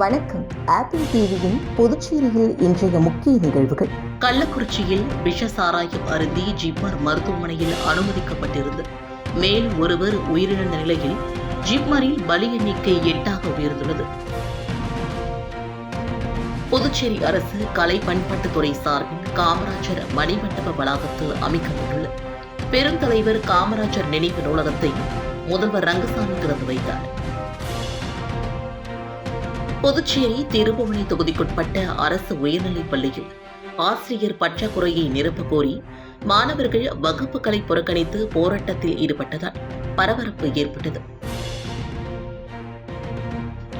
வணக்கம். ஆப்பிள் டிவியின் புதுச்சேரியில் இன்றைய முக்கிய நிகழ்வுகள். கள்ளக்குறிச்சியில் விஷ சாராயம் அருந்தி ஜிப்மர் மருத்துவமனையில் அனுமதிக்கப்பட்டிருந்து மேலும் ஒருவர் உயிரிழந்த நிலையில் ஜிப்மரில் பலி எண்ணிக்கை எட்டாக உயர்ந்துள்ளது. புதுச்சேரி அரசு கலை பண்பாட்டுத்துறை சார்பில் காமராஜர் மணிமண்டப வளாகத்தில் அமைக்கப்பட்டுள்ள பெருந்தலைவர் காமராஜர் நினைவு நூலகத்தை முதல்வர் ரங்கசாமி திறந்து வைத்தார். புதுச்சேரி திருபுவனை தொகுதிக்குட்பட்ட அரசு உயர்நிலைப் பள்ளியில் ஆசிரியர் பற்றாக்குறையை நிரப்ப கோரி மாணவர்கள் வகுப்புகளை புறக்கணித்து போராட்டத்தில் ஈடுபட்டதால் பரபரப்பு ஏற்பட்டது.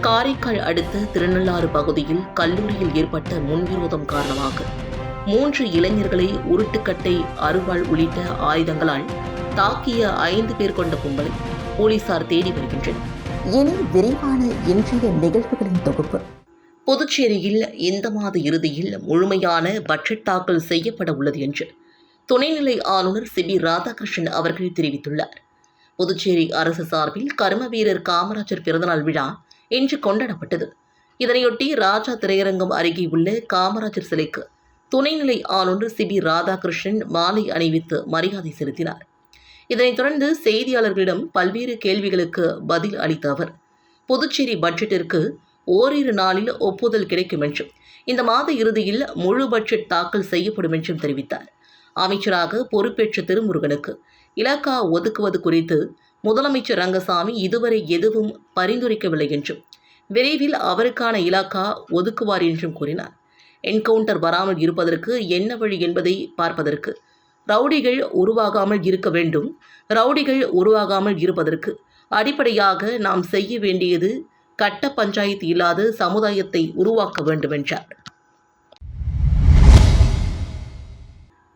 காரைக்கால் அடுத்த திருநள்ளாறு பகுதியில் கல்லூரியில் ஏற்பட்ட முன்விரோதம் காரணமாக மூன்று இளைஞர்களை உருட்டுக்கட்டை அருவாள் உள்ளிட்ட ஆயுதங்களால் தாக்கிய ஐந்து பேர் கொண்ட கும்பலை போலீசார் தேடி வருகின்றனர். இனி விரிவான இன்றைய நிகழ்வுகளின் தொகுப்பு. புதுச்சேரியில் இந்த மாத இறுதியில் முழுமையான பட்ஜெட் தாக்கல் செய்யப்பட உள்ளது என்று துணைநிலை ஆளுநர் சி. பி. ராதாகிருஷ்ணன் அவர்கள் தெரிவித்துள்ளார். புதுச்சேரி அரசு சார்பில் கர்ம வீரர் காமராஜர் பிறந்தநாள் விழா இன்று கொண்டாடப்பட்டது. இதனையொட்டி ராஜா திரையரங்கம் அருகே உள்ள காமராஜர் சிலைக்கு துணைநிலை ஆளுநர் சி. பி. ராதாகிருஷ்ணன் மாலை அணிவித்து மரியாதை செலுத்தினார். இதனைத் தொடர்ந்து செய்தியாளர்களிடம் பல்வேறு கேள்விகளுக்கு பதில் அளித்த அவர் புதுச்சேரி பட்ஜெட்டிற்கு ஓரிரு நாளில் ஒப்புதல் கிடைக்கும் என்றும் இந்த மாத இறுதியில் முழு பட்ஜெட் தாக்கல் செய்யப்படும் என்றும் தெரிவித்தார். அமைச்சராக பொறுப்பேற்ற திருமுருகனுக்கு இலாக்கா ஒதுக்குவது குறித்து முதலமைச்சர் ரங்கசாமி இதுவரை எதுவும் பரிந்துரைக்கவில்லை என்றும் விரைவில் அவருக்கான இலாக்கா ஒதுக்குவார் என்றும் கூறினார். என்கவுண்டர் வராமல் இருப்பதற்கு என்ன வழி என்பதை பார்ப்பதற்கு ரவுடிகள் உருவாகாமல் இருக்க வேண்டும். ரவுடிகள் உருவாகாமல் இருப்பதற்கு அடிப்படையாக நாம் செய்ய வேண்டியது கட்ட பஞ்சாயத்து இல்லாத சமுதாயத்தை உருவாக்க வேண்டும் என்றார்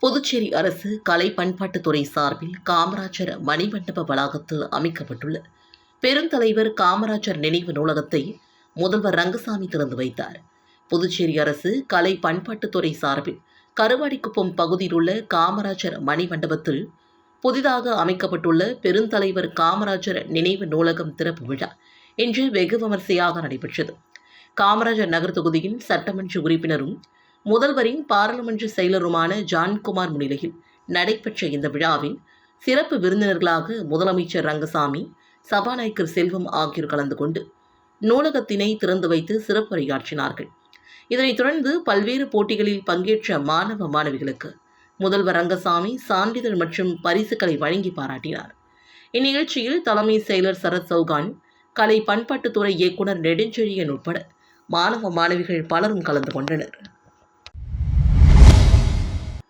புதுச்சேரி அரசு கலை பண்பாட்டுத்துறை சார்பில் காமராஜர் மணிமண்டப வளாகத்தில் அமைக்கப்பட்டுள்ள பெருந்தலைவர் காமராஜர் நினைவு நூலகத்தை முதல்வர் ரங்கசாமி திறந்து வைத்தார். புதுச்சேரி அரசு கலை பண்பாட்டுத்துறை சார்பில் கருவாடிக்குப்பம் பகுதியில் உள்ள காமராஜர் மணிமண்டபத்தில் புதிதாக அமைக்கப்பட்டுள்ள பெருந்தலைவர் காமராஜர் நினைவு நூலகம் திறப்பு விழா இன்று வெகு விமர்சையாக நடைபெற்றது. காமராஜர் நகர் தொகுதியின் சட்டமன்ற உறுப்பினரும் முதல்வரின் பாராளுமன்ற செயலருமான ஜான்குமார் முன்னிலையில் நடைபெற்ற இந்த விழாவில் சிறப்பு விருந்தினர்களாக முதலமைச்சர் ரங்கசாமி சபாநாயகர் செல்வம் ஆகியோர் கலந்து கொண்டு நூலகத்தினை திறந்து வைத்து சிறப்புரையாற்றினார்கள். இதனைத் தொடர்ந்து பல்வேறு போட்டிகளில் பங்கேற்ற மாணவ மாணவிகளுக்கு முதல்வர் ரங்கசாமி சான்றிதழ் மற்றும் பரிசுகளை வழங்கி பாராட்டினார். இந்நிகழ்ச்சியில் தலைமை செயலர் சரத் சௌகான் கலை பண்பாட்டுத்துறை இயக்குனர் நெடுஞ்செழியன் உட்பட மாணவ மாணவிகள் பலரும் கலந்து கொண்டனர்.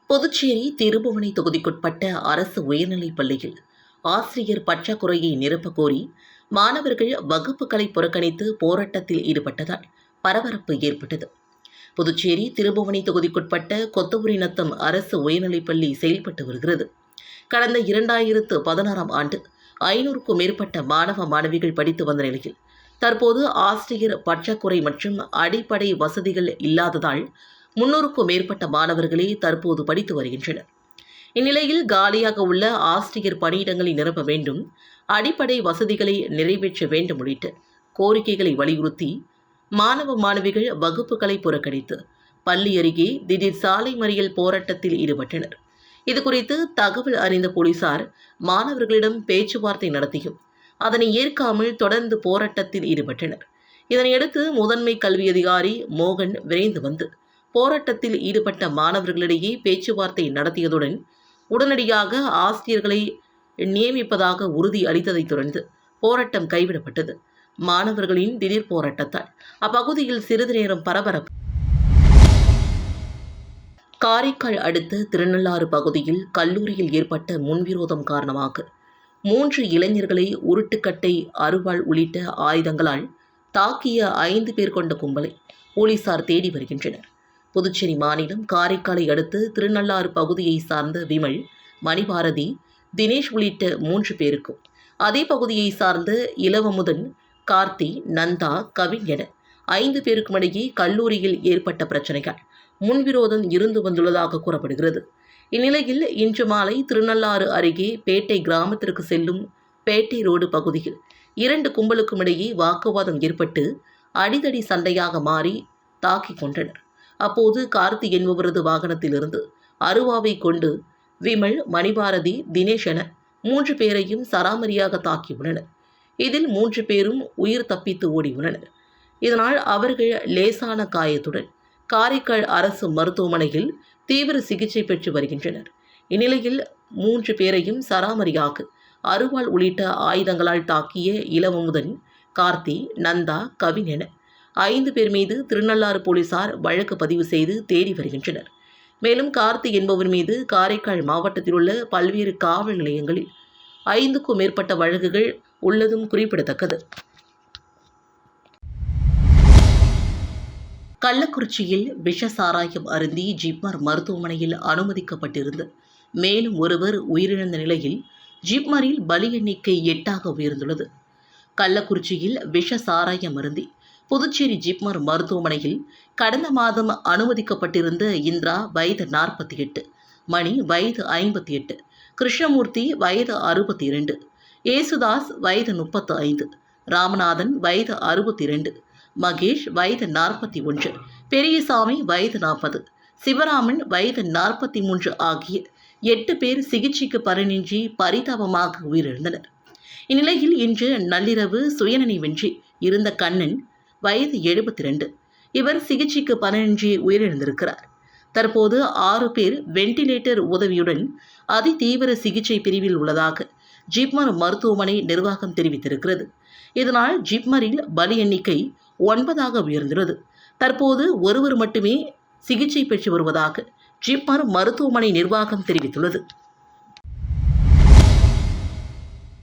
புதுச்சேரி திருபுவனை தொகுதிக்குட்பட்ட அரசு உயர்நிலைப் பள்ளியில் ஆசிரியர் பற்றாக்குறையை நிரப்ப கோரி மாணவர்கள் வகுப்புகளை புறக்கணித்து போராட்டத்தில் ஈடுபட்டதால் பரபரப்பு ஏற்பட்டது. புதுச்சேரி திருபுவனை தொகுதிக்குட்பட்ட கொத்தபுரிநத்தம் அரசு உயர்நிலைப்பள்ளி செயல்பட்டு வருகிறது. கடந்த இரண்டாயிரத்து பதினாறாம் ஆண்டு ஐநூறுக்கும் மேற்பட்ட மாணவ மாணவிகள் படித்து வந்த நிலையில் தற்போது ஆசிரியர் பற்றாக்குறை மற்றும் அடிப்படை வசதிகள் இல்லாததால் முன்னூறுக்கும் மேற்பட்ட மாணவர்களே தற்போது படித்து வருகின்றனர். இந்நிலையில் காலியாக உள்ள ஆசிரியர் பணியிடங்களை நிரப்ப வேண்டும் அடிப்படை வசதிகளை நிறைவேற்ற வேண்டும் உள்ளிட்ட கோரிக்கைகளை வலியுறுத்தி மாணவ மாணவிகள் வகுப்புகளை புறக்கணித்து பள்ளி அருகே திடீர் சாலை மறியல் போராட்டத்தில் ஈடுபட்டனர். இதுகுறித்து தகவல் அறிந்த போலீசார் மாணவர்களிடம் பேச்சுவார்த்தை நடத்தியும் அதனை ஏற்காமல் தொடர்ந்து போராட்டத்தில் ஈடுபட்டனர். இதனையடுத்து முதன்மை கல்வி அதிகாரி மோகன் விரைந்து வந்து போராட்டத்தில் ஈடுபட்ட மாணவர்களிடையே பேச்சுவார்த்தை நடத்தியதுடன் உடனடியாக ஆசிரியர்களை நியமிப்பதாக உறுதி அளித்ததைத் தொடர்ந்து போராட்டம் கைவிடப்பட்டது. மாணவர்களின் திடீர் போராட்டத்தால். அப்பகுதியில் சிறிது நேரம் பரபரப்பு. காரைக்கால் அடுத்த திருநள்ளாறு பகுதியில் கல்லூரியில் ஏற்பட்ட முன்விரோதம் காரணமாக மூன்று இளைஞர்களை உருட்டுக்கட்டை அருவாள் உள்ளிட்ட ஆயுதங்களால் தாக்கிய ஐந்து பேர் கொண்ட கும்பலை போலீசார் தேடி வருகின்றனர். புதுச்சேரி மாநிலம் காரைக்காலை அடுத்து திருநள்ளாறு பகுதியை சார்ந்த விமல் மணிபாரதி தினேஷ் உள்ளிட்ட மூன்று பேருக்கும். அதே பகுதியை சார்ந்த இளவமுதன் கார்த்தி நந்தா கவின் என ஐந்து பேருக்கும் இடையே கல்லூரியில் ஏற்பட்ட பிரச்சனைகள் முன்விரோதம் இருந்து வந்துள்ளதாக கூறப்படுகிறது. இந்நிலையில் இன்று மாலை திருநள்ளாறு அருகே பேட்டை கிராமத்திற்கு செல்லும் பேட்டை ரோடு பகுதியில் இரண்டு கும்பலுக்கும் இடையே வாக்குவாதம் ஏற்பட்டு அடிதடி சண்டையாக மாறி தாக்கிக் கொண்டனர். அப்போது கார்த்தி என்பவரது வாகனத்திலிருந்து அருவாவை கொண்டு விமல் மணிபாரதி தினேஷ் என மூன்று பேரையும் சராமரியாக தாக்கியுள்ளனர். இதில் மூன்று பேரும் உயிர் தப்பித்து ஓடியுள்ளனர். இதனால் அவர்கள் லேசான காயத்துடன் காரைக்கால் அரசு மருத்துவமனையில் தீவிர சிகிச்சை பெற்று வருகின்றனர். இந்நிலையில் மூன்று பேரையும் சராமரியாக அருவாள் உள்ளிட்ட ஆயுதங்களால் தாக்கிய இளவமுதன் கார்த்தி நந்தா கவின் என ஐந்து பேர் மீது திருநள்ளாறு போலீசார் வழக்கு பதிவு செய்து தேடி வருகின்றனர். மேலும் கார்த்தி என்பவர் மீது காரைக்கால் மாவட்டத்தில் உள்ள பல்வேறு காவல் நிலையங்களில் ஐந்துக்கும் மேற்பட்ட வழக்குகள் உள்ளதும் குறிப்பிடத்தக்கது. கள்ளக்குறிச்சியில் விஷ சாராயம் அருந்தி ஜிப்மர் மருத்துவமனையில் அனுமதிக்கப்பட்டிருந்த மேலும் ஒருவர் உயிரிழந்த நிலையில் ஜிப்மரில் பலி எண்ணிக்கை எட்டாக உயர்ந்துள்ளது. கள்ளக்குறிச்சியில் விஷ சாராயம் அருந்தி புதுச்சேரி ஜிப்மர் மருத்துவமனையில் கடந்த மாதம் அனுமதிக்கப்பட்டிருந்த இந்திரா வயது நாற்பத்தி எட்டு மணி வயது ஐம்பத்தி எட்டு கிருஷ்ணமூர்த்தி வயது அறுபத்தி இரண்டு ஏசுதாஸ் வயது முப்பத்து ஐந்து ராமநாதன் வயது அறுபத்தி ரெண்டு மகேஷ் வயது நாற்பத்தி ஒன்று பெரியசாமி வயது நாற்பது சிவராமன் வயது நாற்பத்தி மூன்று ஆகிய எட்டு பேர் சிகிச்சைக்கு பலனின்றி பரிதாபமாக உயிரிழந்தனர். இந்நிலையில் இன்று நள்ளிரவு சுயநினைவின்றி இருந்த கண்ணன் வயது எழுபத்தி ரெண்டு இவர் சிகிச்சைக்கு பலனின்றி உயிரிழந்திருக்கிறார். தற்போது ஆறு பேர் வெண்டிலேட்டர் உதவியுடன் அதிதீவிர சிகிச்சை பிரிவில் உள்ளதாக ஜிப்மர் மருத்துவமனை நிர்வாகம் தெரிவித்திருக்கிறது. இதனால் ஜிப்மரில் பலி எண்ணிக்கை ஒன்பதாக உயர்ந்துள்ளது. தற்போது ஒருவர் மட்டுமே சிகிச்சை பெற்று வருவதாக ஜிப்மர் மருத்துவமனை நிர்வாகம் தெரிவித்துள்ளது.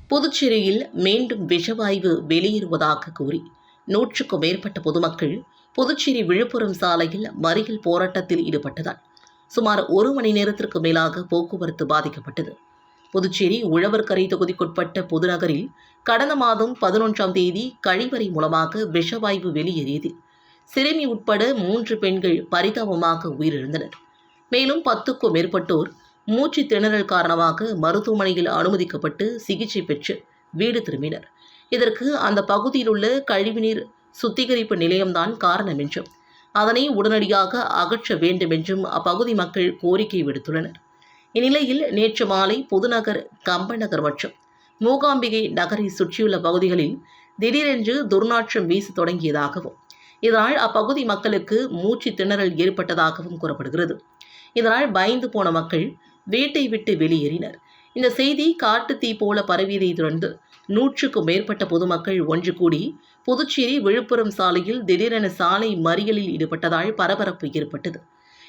புதுச்சேரியில் மீண்டும் விஷவாயு வெளியேறுவதாக கூறி நூற்றுக்கும் மேற்பட்ட பொதுமக்கள் புதுச்சேரி விழுப்புரம் சாலையில் மறியல் போராட்டத்தில் ஈடுபட்டதால் சுமார் ஒரு மணி நேரத்திற்கு மேலாக போக்குவரத்து பாதிக்கப்பட்டது. புதுச்சேரி உழவர்கரை தொகுதிக்குட்பட்ட புதுநகரில் கடந்த மாதம் பதினொன்றாம் தேதி கழிவறை மூலமாக விஷவாயு வெளியேறியது. சிறுமி உட்பட மூன்று பெண்கள் பரிதாபமாக உயிரிழந்தனர். மேலும் பத்துக்கும் மேற்பட்டோர் மூச்சு திணறல் காரணமாக மருத்துவமனையில் அனுமதிக்கப்பட்டு சிகிச்சை பெற்று வீடு திரும்பினர். இதற்கு அந்த பகுதியில் உள்ள கழிவுநீர் சுத்திகரிப்பு நிலையம்தான் காரணம் என்றும் அதனை உடனடியாக அகற்ற வேண்டும் என்றும் அப்பகுதி மக்கள் கோரிக்கை விடுத்துள்ளனர். இந்நிலையில் நேற்று மாலை புதுநகர் கம்பநகர் மற்றும் மூகாம்பிகை நகரை சுற்றியுள்ள பகுதிகளில் திடீரென்று துர்நாற்றம் வீச தொடங்கியதாகவும் இதனால் அப்பகுதி மக்களுக்கு மூச்சு திணறல் ஏற்பட்டதாகவும் கூறப்படுகிறது. இதனால் பயந்து போன மக்கள் வீட்டை விட்டு வெளியேறினர். இந்த செய்தி காட்டு தீ போல பரவியதை தொடர்ந்து நூற்றுக்கும் மேற்பட்ட பொதுமக்கள் ஒன்று கூடி புதுச்சேரி விழுப்புரம் சாலையில் திடீரென சாலை மறியலில் ஈடுபட்டதால் பரபரப்பு ஏற்பட்டது.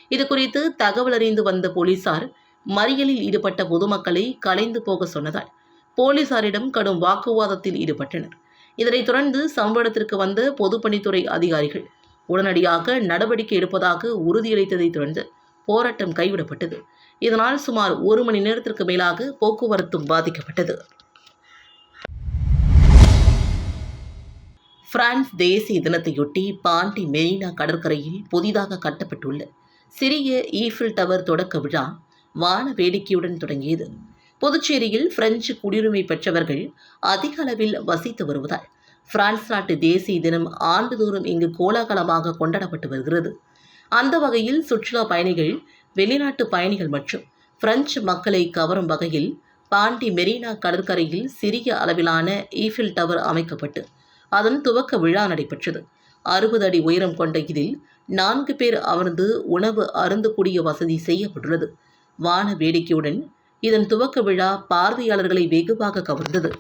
இது குறித்து தகவல் அறிந்து வந்த போலீசார் மறியலில் ஈடுபட்ட பொதுமக்களை கலைந்து போக சொன்னதால் போலீசாரிடம் கடும் வாக்குவாதத்தில் ஈடுபட்டனர். இதனைத் தொடர்ந்து சம்பவத்திற்கு வந்த பொதுப்பணித்துறை அதிகாரிகள் உடனடியாக நடவடிக்கை எடுப்பதாக உறுதியளித்ததைத் தொடர்ந்து போராட்டம் கைவிடப்பட்டது. இதனால் சுமார் ஒரு மணி நேரத்திற்கு மேலாக போக்குவரத்தும் பாதிக்கப்பட்டது. பிரான்ஸ் தேசிய தினத்தையொட்டி பாண்டி மெரினா கடற்கரையில் புதிதாக கட்டப்பட்டுள்ள சிறிய ஈஃபில் டவர் தொடக்க விழா வான வேடிக்கையுடன் தொடங்கியது. புதுச்சேரியில் பிரெஞ்சு குடியுரிமை பெற்றவர்கள் அதிக அளவில் வசித்து வருவதால் பிரான்ஸ் நாட்டு தேசிய தினம் ஆண்டுதோறும் இங்கு கோலாகலமாக கொண்டாடப்பட்டு வருகிறது. அந்த வகையில் சுற்றுலா பயணிகள் வெளிநாட்டு பயணிகள் மற்றும் பிரெஞ்சு மக்களை கவரும் வகையில் பாண்டி மெரினா கடற்கரையில் சிறிய அளவிலான ஈஃபில் டவர் அமைக்கப்பட்டு அதன் துவக்க விழா நடைபெற்றது. அறுபது அடி உயரம் கொண்ட இதில் நான்கு பேர் அமர்ந்து உணவு அருந்தக்கூடிய வசதி செய்யப்பட்டுள்ளது. வான வேடிக்கையுடன் இதன் துவக்க விழா பார்வையாளர்களை வெகுவாக கவர்ந்தது.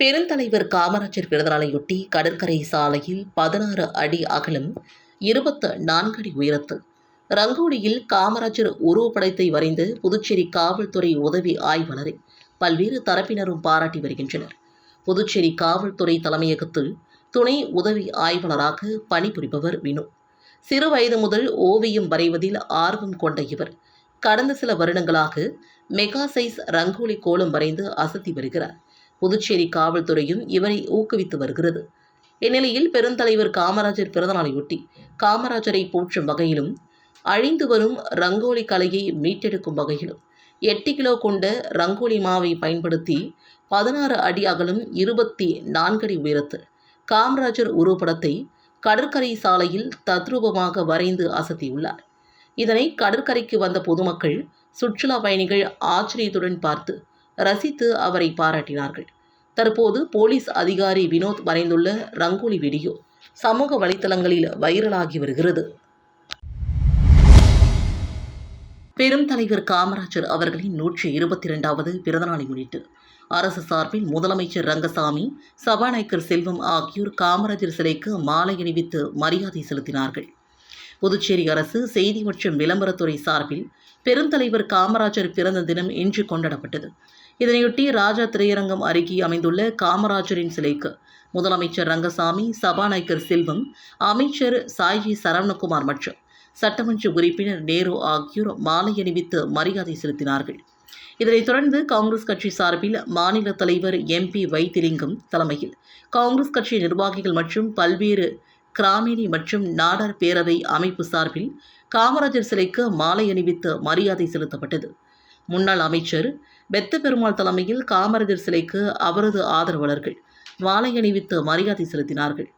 பெருந்தலைவர் காமராஜர் பிறந்தநாளையொட்டி கடற்கரை சாலையில் பதினாறு அடி அகலம் இருபத்து நான்கு அடி உயரத்து. ரங்கோலியில் காமராஜர் உருவப்படத்தை வரைந்து புதுச்சேரி காவல்துறை உதவி ஆய்வாளரை பல்வேறு தரப்பினரும் பாராட்டி வருகின்றனர். புதுச்சேரி காவல்துறை தலைமையகத்தில் துணை உதவி ஆய்வாளராக பணிபுரிபவர் வினு. சிறு வயது முதல் ஓவியம் வரைவதில் ஆர்வம் கொண்ட இவர் கடந்த சில வருடங்களாக மெகா சைஸ் ரங்கோலி கோலம் வரைந்து அசத்தி வருகிறார். புதுச்சேரி காவல்துறையும் இவரை ஊக்குவித்து வருகிறது. இந்நிலையில் பெருந்தலைவர் காமராஜர் பிறந்தநாளையொட்டி காமராஜரை போற்றும் வகையிலும் அழிந்து வரும் ரங்கோலி கலையை மீட்டெடுக்கும் வகையிலும் எட்டு கிலோ கொண்ட ரங்கோலி மாவை பயன்படுத்தி பதினாறு அடி அகலம் இருபத்தி நான்கு அடி உயரத்தில் காமராஜர் உருவப்படத்தை கடற்கரை சாலையில் தத்ரூபமாக வரைந்து அசத்தியுள்ளார். இதனை கடற்கரைக்கு வந்த பொதுமக்கள் சுற்றுலா பயணிகள் ஆச்சரியத்துடன் பார்த்து ரசித்து அவரை பாராட்டினார்கள். தற்போது போலீஸ் அதிகாரி வினோத் வரைந்துள்ள ரங்கோலி வீடியோ சமூக வலைத்தளங்களில் வைரலாகி வருகிறது. பெரும் தலைவர் காமராஜர் அவர்களின் நூற்றி இருபத்தி இரண்டாவது பிறந்தநாளை முன்னிட்டு அரசு சார்பில் முதலமைச்சர் ரங்கசாமி சபாநாயகர் செல்வம் ஆகியோர் காமராஜர் சிலைக்கு மாலை அணிவித்து மரியாதை செலுத்தினார்கள். புதுச்சேரி அரசு செய்தி மற்றும் விளம்பரத்துறை சார்பில் பெருந்தலைவர் காமராஜர் பிறந்த தினம் இன்று கொண்டாடப்பட்டது. இதனையொட்டி ராஜா திரையரங்கம் அருகே அமைந்துள்ள காமராஜரின் சிலைக்கு முதலமைச்சர் ரங்கசாமி சபாநாயகர் செல்வம் அமைச்சர் சாய்ஜி சரவணகுமார் மற்றும் சட்டமன்ற உறுப்பினர் நேரு ஆகியோர் மாலை அணிவித்து மரியாதை செலுத்தினார்கள். இதனைத் தொடர்ந்து காங்கிரஸ் கட்சி சார்பில் மாநில தலைவர் எம்பி வைத்திலிங்கம் தலைமையில். காங்கிரஸ் கட்சி நிர்வாகிகள் மற்றும் பல்வேறு கிராமினி மற்றும் நாடார் பேரவை அமைப்பு சார்பில் காமராஜர் சிலைக்கு மாலை அணிவித்து மரியாதை செலுத்தப்பட்டது. முன்னாள் அமைச்சர் பெத்த பெருமாள் தலைமையில் காமராஜர் சிலைக்கு அவரது ஆதரவாளர்கள் மாலை அணிவித்து மரியாதை செலுத்தினார்கள்.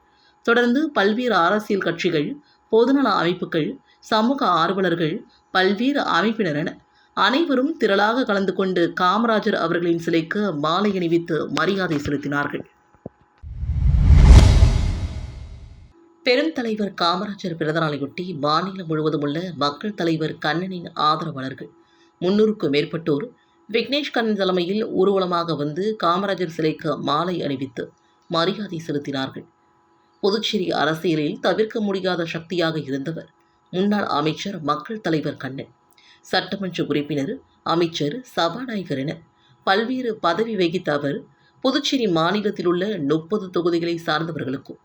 தொடர்ந்து பல்வேறு அரசியல் கட்சிகள் பொதுநல அமைப்புகள் சமூக ஆர்வலர்கள் பல்வேறு அமைப்பினர் என அனைவரும் திரளாக கலந்து கொண்டு காமராஜர் அவர்களின் சிலைக்கு மாலை அணிவித்து மரியாதை செலுத்தினார்கள். பெருந்தலைவர் காமராஜர் பிறந்தநாளையொட்டி மாநிலம் முழுவதும் உள்ள மக்கள் தலைவர் கண்ணனின் ஆதரவாளர்கள் முன்னூறுக்கும் மேற்பட்டோர் விக்னேஷ் கண்ணன் தலைமையில் ஊர்வலமாக வந்து காமராஜர் சிலைக்கு மாலை அணிவித்து மரியாதை செலுத்தினார்கள். புதுச்சேரி அரசியலில் தவிர்க்க முடியாத சக்தியாக இருந்தவர் முன்னாள் அமைச்சர் மக்கள் தலைவர் கண்ணன். சட்டமன்ற உறுப்பினர் அமைச்சர் சபாநாயகர் என பல்வேறு பதவி வகித்த அவர் புதுச்சேரி மாநிலத்தில் உள்ள முப்பது தொகுதிகளை சார்ந்தவர்களுக்கும்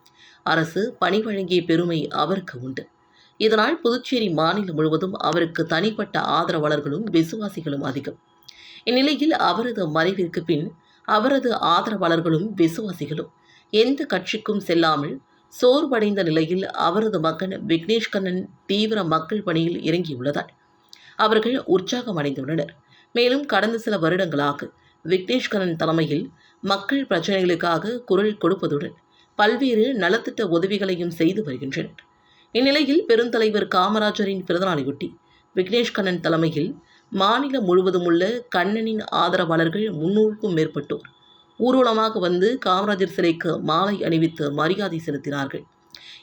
அரசு பணி வழங்கிய பெருமை அவருக்கு உண்டு. இதனால் புதுச்சேரி மாநிலம் முழுவதும் அவருக்கு தனிப்பட்ட ஆதரவாளர்களும் விசுவாசிகளும் அதிகம். இந்நிலையில் அவரது மறைவிற்கு பின் அவரது ஆதரவாளர்களும் விசுவாசிகளும் எந்த கட்சிக்கும் செல்லாமல் சோர்வடைந்த நிலையில் அவரது மகன் விக்னேஷ் கண்ணன் தீவிர மக்கள் பணியில் இறங்கியுள்ளதால் அவர்கள் உற்சாகம் அடைந்துள்ளனர் மேலும் கடந்த சில வருடங்களாக விக்னேஷ் கண்ணன் தலைமையில் மக்கள் பிரச்சனைகளுக்காக குரல் கொடுப்பதுடன் பல்வேறு நலத்திட்ட உதவிகளையும் செய்து வருகின்றனர். இந்நிலையில் பெருந்தலைவர் காமராஜரின் பிறந்தநாளையொட்டி விக்னேஷ் கண்ணன் தலைமையில் மாநிலம் முழுவதும் உள்ள கண்ணனின் ஆதரவாளர்கள் முன்னூறுக்கும் மேற்பட்டோர் ஊர்வலமாக வந்து காமராஜர் சிலைக்கு மாலை அணிவித்து மரியாதை செலுத்தினார்கள்.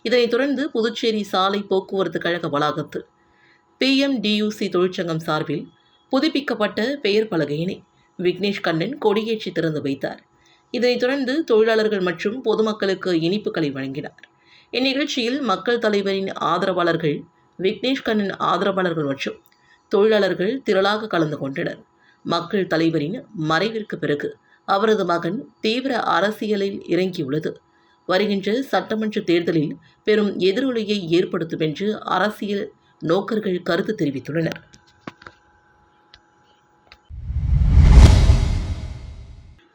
இதனைத் தொடர்ந்து புதுச்சேரி சாலை போக்குவரத்து கழக வளாகத்தில் பிஎம்டியூசி தொழிற்சங்கம் சார்பில் புதுப்பிக்கப்பட்ட பெயர் பலகையினை விக்னேஷ் கண்ணன் கொடியேற்றி திறந்து வைத்தார். இதனைத் தொடர்ந்து தொழிலாளர்கள் மற்றும் பொதுமக்களுக்கு இனிப்புகளை வழங்கினார். இந்நிகழ்ச்சியில் மக்கள் தலைவரின் ஆதரவாளர்கள் விக்னேஷ் கண்ணன் ஆதரவாளர்கள் மற்றும் தொழிலாளர்கள் திரளாக கலந்து கொண்டனர். மக்கள் தலைவரின் மறைவிற்கு பிறகு அவரது மகன் தீவிர அரசியலில் இறங்கியுள்ளது. வருகின்ற சட்டமன்ற தேர்தலில் பெரும் எதிரொலியை ஏற்படுத்தும் என்று அரசியல் நோக்கர்கள் கருத்து தெரிவித்துள்ளனர்.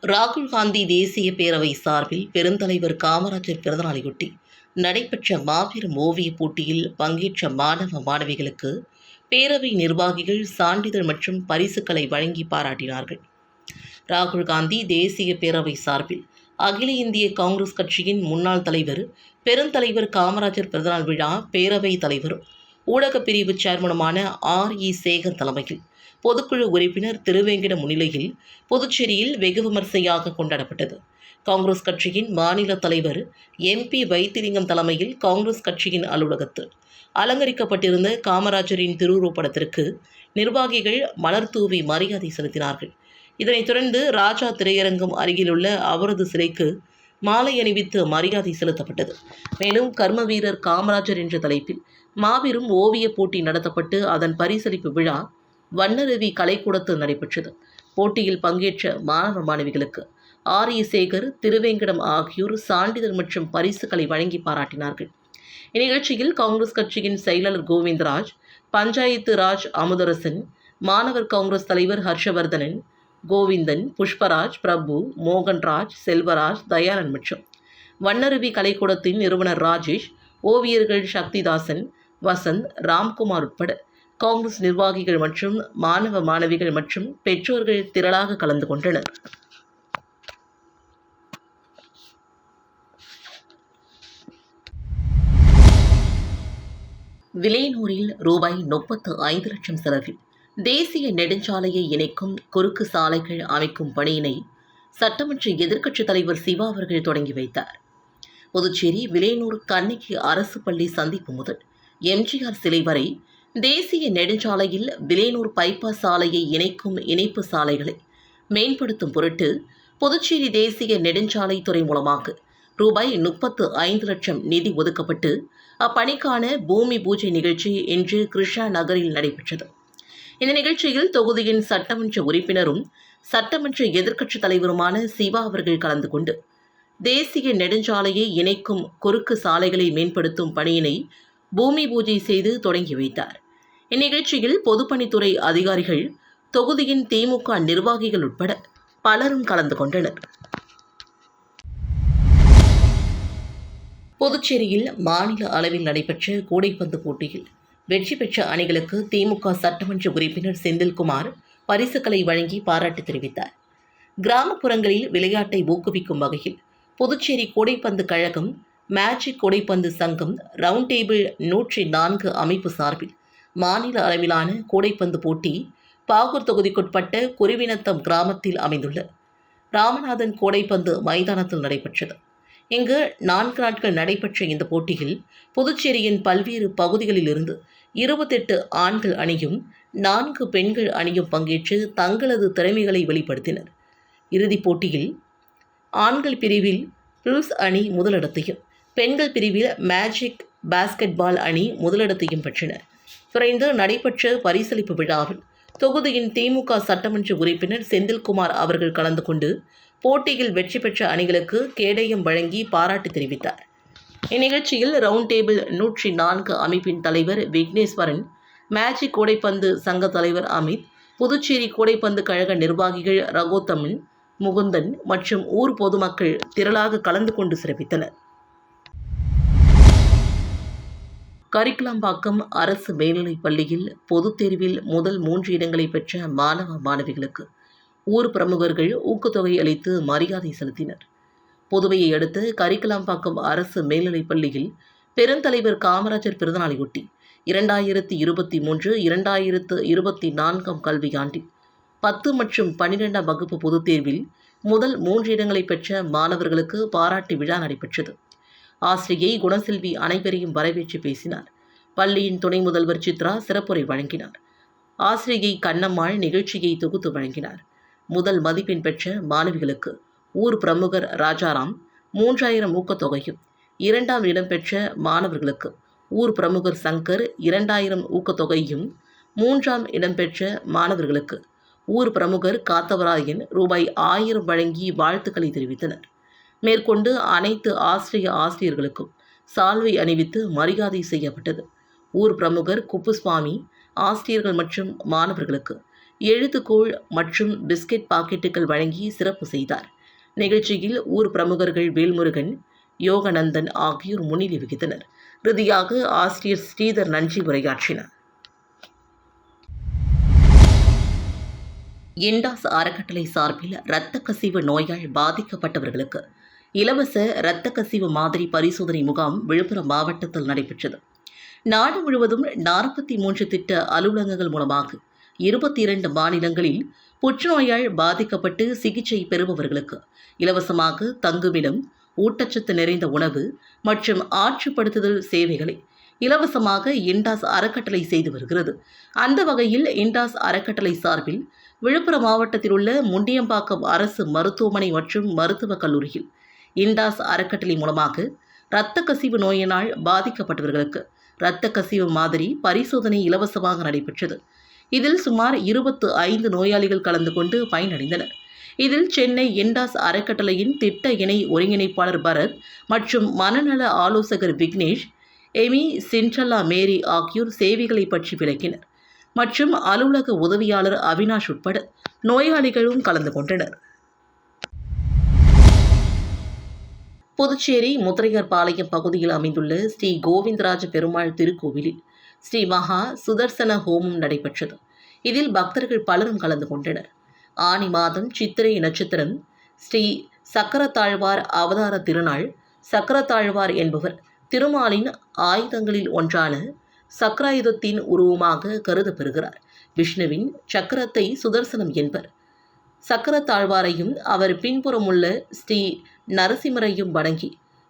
ராகுல் காந்தி தேசிய பேரவை சார்பில் பெருந்தலைவர் காமராஜர் பிறந்தநாளையொட்டி நடைபெற்ற மாபெரும் ஓவியப் போட்டியில் பங்கேற்ற மாணவ மாணவிகளுக்கு பேரவை நிர்வாகிகள் சான்றிதழ் மற்றும் பரிசுகளை வழங்கி பாராட்டினார்கள். ராகுல் காந்தி தேசிய பேரவை சார்பில் அகில இந்திய காங்கிரஸ் கட்சியின் முன்னாள் தலைவர் பெருந்தலைவர் காமராஜர் பிறந்தநாள் விழா பேரவைத் தலைவரும் ஊடகப் பிரிவு சேர்மனுமான ஆர். இ. சேகர் தலைமையில் பொதுக்குழு உறுப்பினர் திருவேங்கட முன்னிலையில் புதுச்சேரியில் வெகு விமர்சையாக கொண்டாடப்பட்டது. காங்கிரஸ் கட்சியின் மாநில தலைவர் எம்பி வைத்திலிங்கம் தலைமையில் காங்கிரஸ் கட்சியின் அலுவலகத்தில் அலங்கரிக்கப்பட்டிருந்த காமராஜரின் திருவுருவப்படத்திற்கு நிர்வாகிகள் மலர் தூவி மரியாதை செலுத்தினார்கள். இதனைத் தொடர்ந்து ராஜா திரையரங்கம் அருகிலுள்ள அவரது சிலைக்கு மாலை அணிவித்து மரியாதை செலுத்தப்பட்டது. மேலும் கர்ம வீரர் காமராஜர் என்ற தலைப்பில் மாபெரும் ஓவியப் போட்டி நடத்தப்பட்டு அதன் பரிசளிப்பு விழா வண்ணரவி கலைக்கூடத்தில் நடைபெற்றது. போட்டியில் பங்கேற்ற மாணவ மாணவிகளுக்கு ஆர் இ சேகர் திருவேங்கடம் ஆகியோர் சான்றிதழ் மற்றும் பரிசுகளை வழங்கி பாராட்டினார்கள். இந்நிகழ்ச்சியில் காங்கிரஸ் கட்சியின் செயலாளர் கோவிந்தராஜ் பஞ்சாயத்து ராஜ் அமுதரசன் மாணவர் காங்கிரஸ் தலைவர் ஹர்ஷவர்தனன் கோவிந்தன் புஷ்பராஜ் பிரபு மோகன்ராஜ் செல்வராஜ் தயாளன் மற்றும் வண்ணருவி கலைக்கூடத்தின் நிறுவனர் ராஜேஷ் ஓவியர்கள் சக்திதாசன் வசந்த் ராம்குமார் உட்பட காங்கிரஸ் நிர்வாகிகள் மற்றும் மாணவ மாணவிகள் மற்றும் பெற்றோர்கள் திரளாக கலந்து கொண்டனர். விலையனூரில் ரூபாய் முப்பத்து ஐந்து லட்சம் செலவில் தேசிய நெடுஞ்சாலையை இணைக்கும் குறுக்கு சாலைகள் அமைக்கும் பணியினை சட்டமன்ற எதிர்க்கட்சித் தலைவர் சிவா அவர்கள் தொடங்கி வைத்தார். புதுச்சேரி விலையனூர் கண்ணகி அரசு பள்ளி சந்திப்பு முதல் எம்ஜிஆர் சிலை வரை தேசிய நெடுஞ்சாலையில் விலையனூர் பைபாஸ் சாலையை இணைக்கும் இணைப்பு சாலைகளை மேம்படுத்தும் பொருட்டு புதுச்சேரி தேசிய நெடுஞ்சாலைத்துறை மூலமாக ரூபாய் முப்பத்து ஐந்து லட்சம் நிதி ஒதுக்கப்பட்டு அப்பணிக்கான பூமி பூஜை நிகழ்ச்சி இன்று கிருஷ்ணா நகரில் நடைபெற்றது. இந்த நிகழ்ச்சியில் தொகுதியின் சட்டமன்ற உறுப்பினரும் சட்டமன்ற எதிர்க்கட்சித் தலைவருமான சிவா அவர்கள் கலந்து கொண்டு தேசிய நெடுஞ்சாலையை இணைக்கும் குறுக்கு சாலைகளை மேம்படுத்தும் பணியினை பூமி பூஜை செய்து தொடங்கி வைத்தார். இந்நிகழ்ச்சியில் பொதுப்பணித்துறை அதிகாரிகள் தொகுதியின் திமுக நிர்வாகிகள் உட்பட பலரும் கலந்து கொண்டனர். புதுச்சேரியில் மாநில அளவில் நடைபெற்ற கூடைப்பந்து போட்டியில் வெற்றி பெற்ற அணிகளுக்கு திமுக சட்டமன்ற உறுப்பினர் செந்தில்குமார் பரிசுகளை வழங்கி பாராட்டு தெரிவித்தார். கிராமப்புறங்களில் விளையாட்டை ஊக்குவிக்கும் வகையில் புதுச்சேரி கூடைப்பந்து கழகம் மேஜிக் கூடைப்பந்து சங்கம் ரவுண்ட் டேபிள் நூற்றி நான்கு அமைப்பு சார்பில் மாநில அளவிலான கூடைப்பந்து போட்டி பாகூர் தொகுதிக்குட்பட்ட குருவினத்தம் கிராமத்தில் அமைந்துள்ள ராமநாதன் கூடைப்பந்து மைதானத்தில் நடைபெற்றது. இங்கு நான்கு நாட்கள் நடைபெற்ற இந்த போட்டியில் புதுச்சேரியின் பல்வேறு பகுதிகளிலிருந்து இருபத்தெட்டு ஆண்கள் அணியும் நான்கு பெண்கள் அணியும் பங்கேற்று தங்களது திறமைகளை வெளிப்படுத்தினர். இறுதிப் போட்டியில் ஆண்கள் பிரிவில் ருல்ஸ் அணி முதலிடத்தையும் பெண்கள் பிரிவில் மேஜிக் பாஸ்கெட்பால் அணி முதலிடத்தையும் பெற்றனர். குறைந்து நடைபெற்ற பரிசளிப்பு விழாவில் தொகுதியின் திமுக சட்டமன்ற உறுப்பினர் செந்தில்குமார் அவர்கள் கலந்து கொண்டு போட்டியில் வெற்றி பெற்ற அணிகளுக்கு கேடயம் வழங்கி பாராட்டு தெரிவித்தார். இந்நிகழ்ச்சியில் ரவுண்ட் டேபிள் நூற்றி நான்கு அமைப்பின் தலைவர் விக்னேஸ்வரன் மேஜிக் கூடைப்பந்து சங்க தலைவர் அமித் புதுச்சேரி கூடைப்பந்து கழக நிர்வாகிகள் ரகோத்தமன் முகுந்தன் மற்றும் ஊர் பொதுமக்கள் திரளாக கலந்து கொண்டு சிறப்பித்தனர். கரிக்குலாம்பாக்கம் அரசு மேல்நிலைப் பள்ளியில் பொதுத் தேர்வில் முதல் மூன்று இடங்களை பெற்ற மாணவ மாணவிகளுக்கு ஊர் பிரமுகர்கள் ஊக்கத்தொகை அளித்து மரியாதை செலுத்தினர். புதுவையை அடுத்து கரிக்கலாம்பாக்கம் அரசு மேல்நிலைப் பள்ளியில் பெருந்தலைவர் காமராஜர் பிறந்தநாளையொட்டி இரண்டாயிரத்தி இருபத்தி மூன்று இரண்டாயிரத்து இருபத்தி நான்காம் கல்வியாண்டில் பத்து மற்றும் பன்னிரெண்டாம் வகுப்பு பொதுத் தேர்வில் முதல் மூன்று இடங்களை பெற்ற மாணவர்களுக்கு பாராட்டு விழா நடைபெற்றது. ஆசிரியை குணசெல்வி அனைவரையும் வரவேற்று பேசினார். பள்ளியின் துணை முதல்வர் சித்ரா சிறப்புரை வழங்கினார். ஆசிரியை கண்ணம்மாள் நிகழ்ச்சியை தொகுத்து வழங்கினார். முதல் மதிப்பெண் பெற்ற மாணவிகளுக்கு ஊர் பிரமுகர் ராஜாராம் மூன்றாயிரம் ஊக்கத்தொகையும் இரண்டாம் இடம் பெற்ற மாணவர்களுக்கு ஊர் பிரமுகர் சங்கர் இரண்டாயிரம் ஊக்கத்தொகையும் மூன்றாம் இடம் பெற்ற மாணவர்களுக்கு ஊர் பிரமுகர் காத்தவராயன் ரூபாய் ஆயிரம் வழங்கி வாழ்த்துக்களை தெரிவித்தனர். மேற்கொண்டு அனைத்து ஆசிரிய ஆசிரியர்களுக்கும் சால்வை அணிவித்து மரியாதை செய்யப்பட்டது. ஊர் பிரமுகர் குப்புசுவாமி ஆசிரியர்கள் மற்றும் மாணவர்களுக்கு எழுத்துக்கோள் மற்றும் பிஸ்கெட் பாக்கெட்டுகள் வழங்கி சிறப்பு செய்தார். நிகழ்ச்சியில் ஊர் பிரமுகர்கள் வேல்முருகன் யோகநந்தன் ஆகியோர் முன்னிலை வகித்தனர். இறுதியாக ஆசிரியர் ஸ்ரீதர் நன்றி உரையாற்றினார். இண்டாஸ் அறக்கட்டளை சார்பில் இரத்த கசிவு நோயால் பாதிக்கப்பட்டவர்களுக்கு இலவச இரத்த கசிவு மாதிரி பரிசோதனை முகாம் விழுப்புரம் மாவட்டத்தில் நடைபெற்றது. நாடு முழுவதும் நாற்பத்தி மூன்று திட்ட அலுவலகங்கள் மூலமாக இருபத்தி இரண்டு மாநிலங்களில் புற்றுநோயால் பாதிக்கப்பட்டு சிகிச்சை பெறுபவர்களுக்கு இலவசமாக தங்குமிடம் ஊட்டச்சத்து நிறைந்த உணவு மற்றும் ஆற்றுப்படுத்துதல் சேவைகளை இலவசமாக இண்டாஸ் அறக்கட்டளை செய்து வருகிறது. அந்த வகையில் இண்டாஸ் அறக்கட்டளை சார்பில் விழுப்புரம் மாவட்டத்தில் உள்ள முண்டியம்பாக்கம் அரசு மருத்துவமனை மற்றும் மருத்துவக் கல்லூரியில் இண்டாஸ் அறக்கட்டளை மூலமாக இரத்த கசிவு நோயினால் பாதிக்கப்பட்டவர்களுக்கு இரத்த கசிவு மாதிரி பரிசோதனை இலவசமாக நடைபெற்றது. இதில் சுமார் இருபத்து ஐந்து நோயாளிகள் கலந்து கொண்டு பயனடைந்தனர். இதில் சென்னை இண்டாஸ் அறக்கட்டளையின் திட்ட இணை ஒருங்கிணைப்பாளர் பரத் மற்றும் மனநல ஆலோசகர் விக்னேஷ் எமி சின்ட்ரல்லா மேரி ஆகியோர் சேவைகளை பற்றி விளக்கினர் மற்றும் அலுவலக உதவியாளர் அவினாஷ் உட்பட நோயாளிகளும் கலந்து கொண்டனர். புதுச்சேரி முத்திரையர்பாளையம் பகுதியில் அமைந்துள்ள ஸ்ரீ கோவிந்தராஜ பெருமாள் திருக்கோவிலில் ஸ்ரீ மகா சுதர்சன ஹோமம் நடைபெற்றது. இதில் பக்தர்கள் பலரும் கலந்து கொண்டனர். ஆனி மாதம் சித்திரை நட்சத்திரம் ஸ்ரீ சக்கரத்தாழ்வார் அவதார திருநாள் சக்கரத்தாழ்வார் என்பவர் திருமாலின் ஆயுதங்களில் ஒன்றான சக்கராயுதத்தின் உருவமாக கருதப்பெறுகிறார். விஷ்ணுவின் சக்கரத்தை சுதர்சனம் என்பர். சக்கரத்தாழ்வாரையும் அவர் பின்புறமுள்ள ஸ்ரீ நரசிம்மரையும் வணங்கி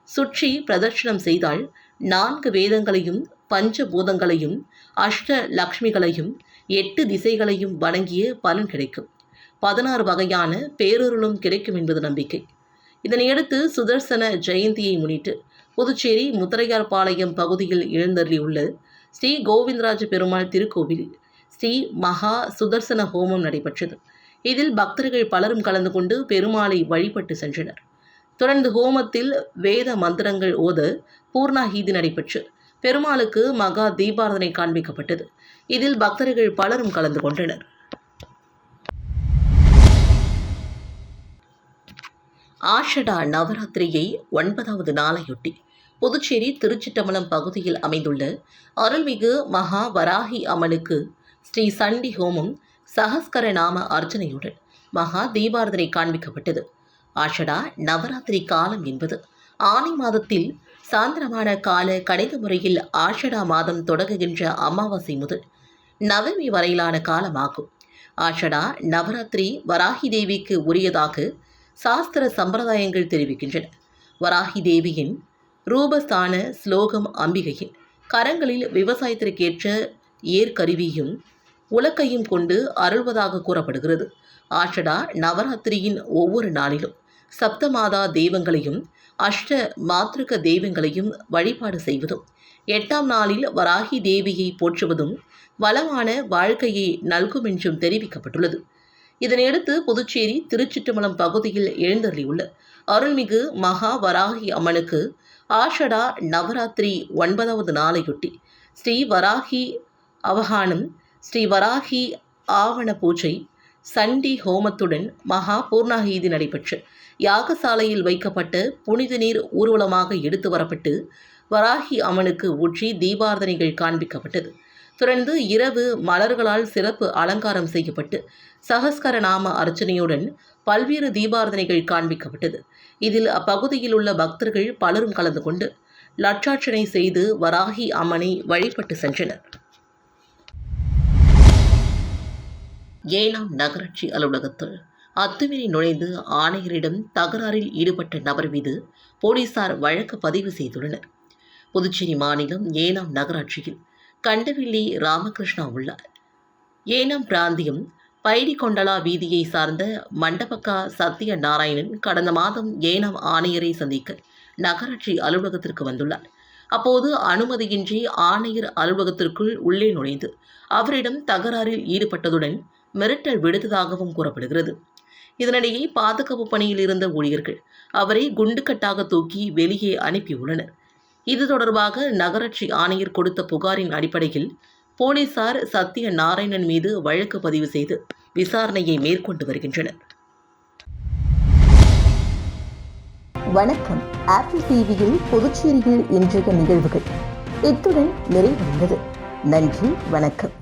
சுற்றி பிரதட்சணம் செய்தால் நான்கு வேதங்களையும் பஞ்சபூதங்களையும் அஷ்ட லக்ஷ்மிகளையும் எட்டு திசைகளையும் வணங்கிய பலன் கிடைக்கும். பதினாறு வகையான பேரொருளும் கிடைக்கும் என்பது நம்பிக்கை. இதனையடுத்து சுதர்சன ஜெயந்தியை முன்னிட்டு புதுச்சேரி முத்தரையார்பாளையம் பகுதியில் எழுந்தருளியுள்ள ஸ்ரீ கோவிந்தராஜ பெருமாள் திருக்கோவிலில் ஸ்ரீ மகா சுதர்சன ஹோமம் நடைபெற்றது. இதில் பக்தர்கள் பலரும் கலந்து கொண்டு பெருமாளை வழிபட்டு சென்றனர். தொடர்ந்து ஹோமத்தில் வேத மந்திரங்கள் ஓத பூர்ணாஹீதி நடைபெற்று பெருமாளுக்கு மகா தீபாரதனை காண்பிக்கப்பட்டது. இதில் பக்தர்கள் பலரும் கலந்து கொண்டனர். ஆஷடா நவராத்திரியை ஒன்பதாவது நாளையொட்டி புதுச்சேரி திருச்சிட்டம்பலம் பகுதியில் அமைந்துள்ள அருள்மிகு மகா வராகி அம்மனுக்கு ஸ்ரீ சண்டி ஹோமம் சஹஸ்கர நாம அர்ச்சனையுடன் மகா தீபாரதனை காண்பிக்கப்பட்டது. ஆஷடா நவராத்திரி காலம் என்பது ஆனி மாதத்தில் சாந்திரமான கால கணித முறையில் ஆஷடா மாதம் தொடங்குகின்ற அமாவாசை முதல் நவமி வரையிலான காலமாகும். ஆஷடா நவராத்திரி வராகி தேவிக்கு உரியதாக சாஸ்திர சம்பிரதாயங்கள் தெரிவிக்கின்றன. வராகி தேவியின் ரூபஸ்தான ஸ்லோகம் அம்பிகையின் கரங்களில் விவசாயத்திற்கேற்ற ஏற்கருவியும் உலக்கையும் கொண்டு அருள்வதாக கூறப்படுகிறது. ஆஷடா நவராத்திரியின் ஒவ்வொரு நாளிலும் சப்தமாதா தெய்வங்களையும் அஷ்ட மாத்ருக தெய்வங்களையும் வழிபாடு செய்வதும் எட்டாம் நாளில் வராகி தேவியை போற்றுவதும் வளமான வாழ்க்கையை நல்கும் என்றும் தெரிவிக்கப்பட்டுள்ளது. இதனையடுத்து புதுச்சேரி திருச்சிட்டுமலம் பகுதியில் எழுந்தருளியுள்ள அருள்மிகு மகா வராகி அம்மனுக்கு ஆஷடா நவராத்திரி ஒன்பதாவது நாளையொட்டி ஸ்ரீ வராகி அவகானம் ஸ்ரீ வராகி ஆவண பூஜை சண்டி ஹோமத்துடன் மகா பூர்ணாகீதி நடைபெற்று யாகசாலையில் வைக்கப்பட்ட புனித நீர் ஊர்வலமாக எடுத்து வரப்பட்டு வராகி அம்மனுக்கு ஊற்றி தீபார்த்தனைகள் காண்பிக்கப்பட்டது. தொடர்ந்து இரவு மலர்களால் சிறப்பு அலங்காரம் செய்யப்பட்டு சகஸ்கர நாம அர்ச்சனையுடன் பல்வேறு தீபார்த்தனைகள் காண்பிக்கப்பட்டது. இதில் அப்பகுதியில் உள்ள பக்தர்கள் பலரும் கலந்து கொண்டு லட்சாட்சனை செய்து வராகி அம்மனை வழிபட்டு சென்றனர். ஏனாம் நகராட்சி அலுவலகத்தில் அத்துமீறி நுழைந்து ஆணையரிடம் தகராறில் ஈடுபட்ட நபர் மீது போலீசார் வழக்கு பதிவு செய்துள்ளனர். புதுச்சேரி மாநிலம் ஏனாம் நகராட்சியில் கண்டவில்லி ராமகிருஷ்ணா உள்ளார். ஏனாம் பிராந்தியம் பைடிகொண்டலா வீதியை சார்ந்த மண்டபக்கா சத்திய நாராயணன் கடந்த மாதம் ஏனாம் ஆணையரை சந்திக்க நகராட்சி அலுவலகத்திற்கு வந்துள்ளார். அப்போது அனுமதியின்றி ஆணையர் அலுவலகத்திற்குள் உள்ளே நுழைந்து அவரிடம் தகராறில் ஈடுபட்டதுடன் மிரட்டல் விடுத்ததாகவும் கூறப்படுகிறது. இதனிடையே பாதுகாப்பு பணியில் இருந்த ஊழியர்கள் அவரை குண்டுக்கட்டாக தூக்கி வெளியே அனுப்பியுள்ளனர். இது தொடர்பாக நகராட்சி ஆணையர் கொடுத்த புகாரின் அடிப்படையில் போலீசார் சத்ய நாராயணன் மீது வழக்கு பதிவு செய்து விசாரணையை மேற்கொண்டு வருகின்றனர். வணக்கம். ஆப்பிள் டிவியில் புதுச்சேரியில் இன்றைய நிகழ்வுகள். இத்துடன் நிறைவடைந்தது. நன்றி. வணக்கம்.